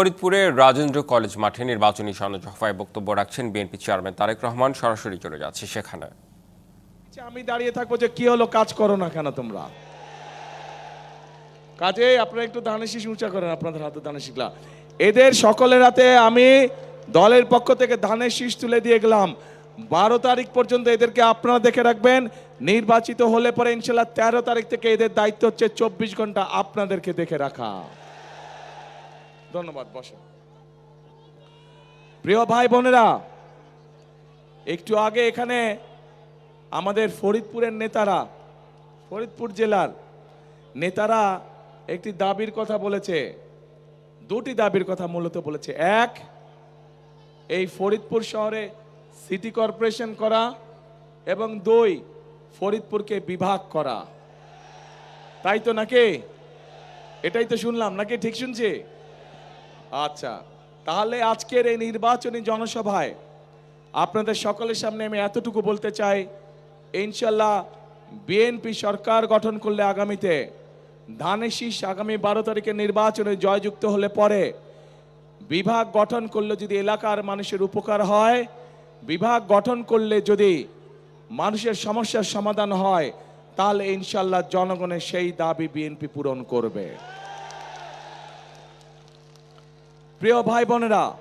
ফরিদপুরের রাজেন্দ্র কলেজ মাঠে নির্বাচনী সনজফায় বক্তব্য রাখছেন বিএনপি চেয়ারম্যান তারেক রহমান। সরাসরি চলে যাচ্ছে সেখানে। আমি দাঁড়িয়ে থাকব যে কি হলো, কাজ করো না কেন তোমরা? কাজে আপনারা একটু দানে শীষ উঁচা করেন, আপনাদের হাতে দানে শিখলা এদের সকলের হাতে আমি দলের পক্ষ থেকে ধানের শীষ তুলে দিয়ে গেলাম। বারো তারিখ পর্যন্ত এদেরকে আপনারা দেখে রাখবেন। নির্বাচিত হলে পরে ইনশাল্লাহ তেরো তারিখ থেকে এদের দায়িত্ব হচ্ছে চব্বিশ ঘণ্টা আপনাদেরকে দেখে রাখা। ধন্যবাদ বসে প্রিয় ভাই বোনেরা, একটু আগে এখানে আমাদের ফরিদপুরের নেতারা, ফরিদপুর জেলার নেতারা একটি দাবির কথা বলেছে, দুটি দাবির কথা মূলত বলেছে। এক, এই ফরিদপুর শহরে সিটি কর্পোরেশন করা এবং দুই, ফরিদপুরকে বিভাগ করা। তাই তো নাকি? এটাই তো শুনলাম, নাকি ঠিক শুনছি? আচ্ছা তাহলে আজকের এই নির্বাচনী জনসভায় আপনাদের সকলের সামনে আমি এতটুকু বলতে চাই, ইনশাল্লাহ বিএনপি সরকার গঠন করলে আগামীতে ধানের শীষ আগামী বারো তারিখে নির্বাচনে জয়যুক্ত হলে পরে বিভাগ গঠন করলে যদি এলাকার মানুষের উপকার হয়, বিভাগ গঠন করলে যদি মানুষের সমস্যার সমাধান হয়, তাহলে ইনশাল্লাহ জনগণের সেই দাবি বিএনপি পূরণ করবে। প্রিয় ভাই বোনেরা,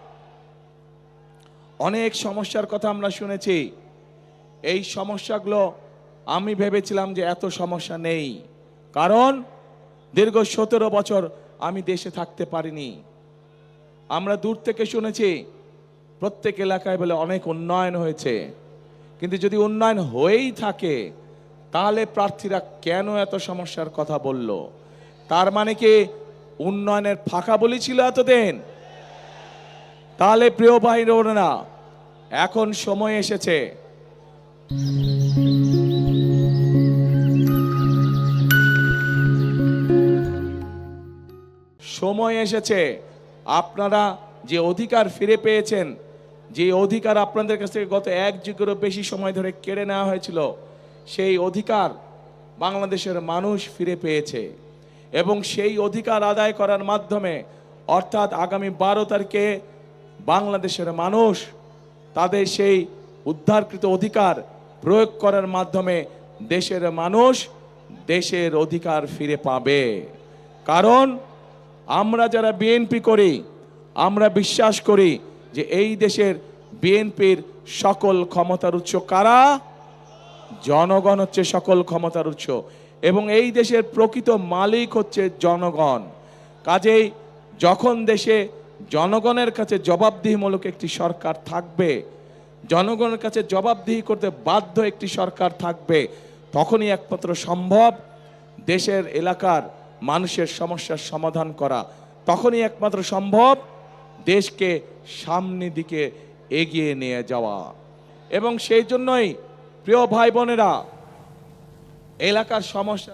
অনেক সমস্যার কথা আমরা শুনেছি। এই সমস্যাগুলো আমি ভেবেছিলাম যে এত সমস্যা নেই। কারণ দীর্ঘ সতেরো বছর আমি দেশে থাকতে পারিনি। আমরা দূর থেকে শুনেছি, প্রত্যেক এলাকায় বলে অনেক উন্নয়ন হয়েছে। কিন্তু যদি উন্নয়ন হয়েই থাকে, তাহলে প্রার্থীরা কেন এত সমস্যার কথা বলল? তার মানে কি উন্নয়নের ফাঁকা বলি ছিল এতদিন? তাহলে প্রিয় ভাই না এখন সময় এসেছে। সময় এসেছে, আপনারা যে অধিকার ফিরে পেয়েছেন, যে অধিকার আপনাদের কাছ থেকে গত এক যুগেরও বেশি সময় ধরে কেড়ে নেওয়া হয়েছিল, সেই অধিকার বাংলাদেশের মানুষ ফিরে পেয়েছে। এবং সেই অধিকার আদায় করার মাধ্যমে, অর্থাৎ আগামী বারো তারিখে বাংলাদেশের মানুষ তাদের সেই উদ্ধারকৃত অধিকার প্রয়োগ করার মাধ্যমে দেশের মানুষ দেশের অধিকার ফিরে পাবে। কারণ আমরা যারা বিএনপি করি, আমরা বিশ্বাস করি যে এই দেশের বিএনপির সকল ক্ষমতার উৎস কারা? জনগণ হচ্ছে সকল ক্ষমতার উৎস এবং এই দেশের প্রকৃত মালিক হচ্ছে জনগণ। কাজেই যখন দেশে জনগণের কাছে জবাবদিহিমূলক একটি সরকার থাকবে, জনগণের কাছে জবাবদিহি করতে বাধ্য একটি সরকার থাকবে, তখনই একমাত্র সম্ভব দেশের এলাকার মানুষের সমস্যার সমাধান করা। তখনই একমাত্র সম্ভব দেশকে সামনের দিকে এগিয়ে নিয়ে যাওয়া। এবং সেই জন্যই প্রিয় ভাই বোনেরা এলাকার সমস্যা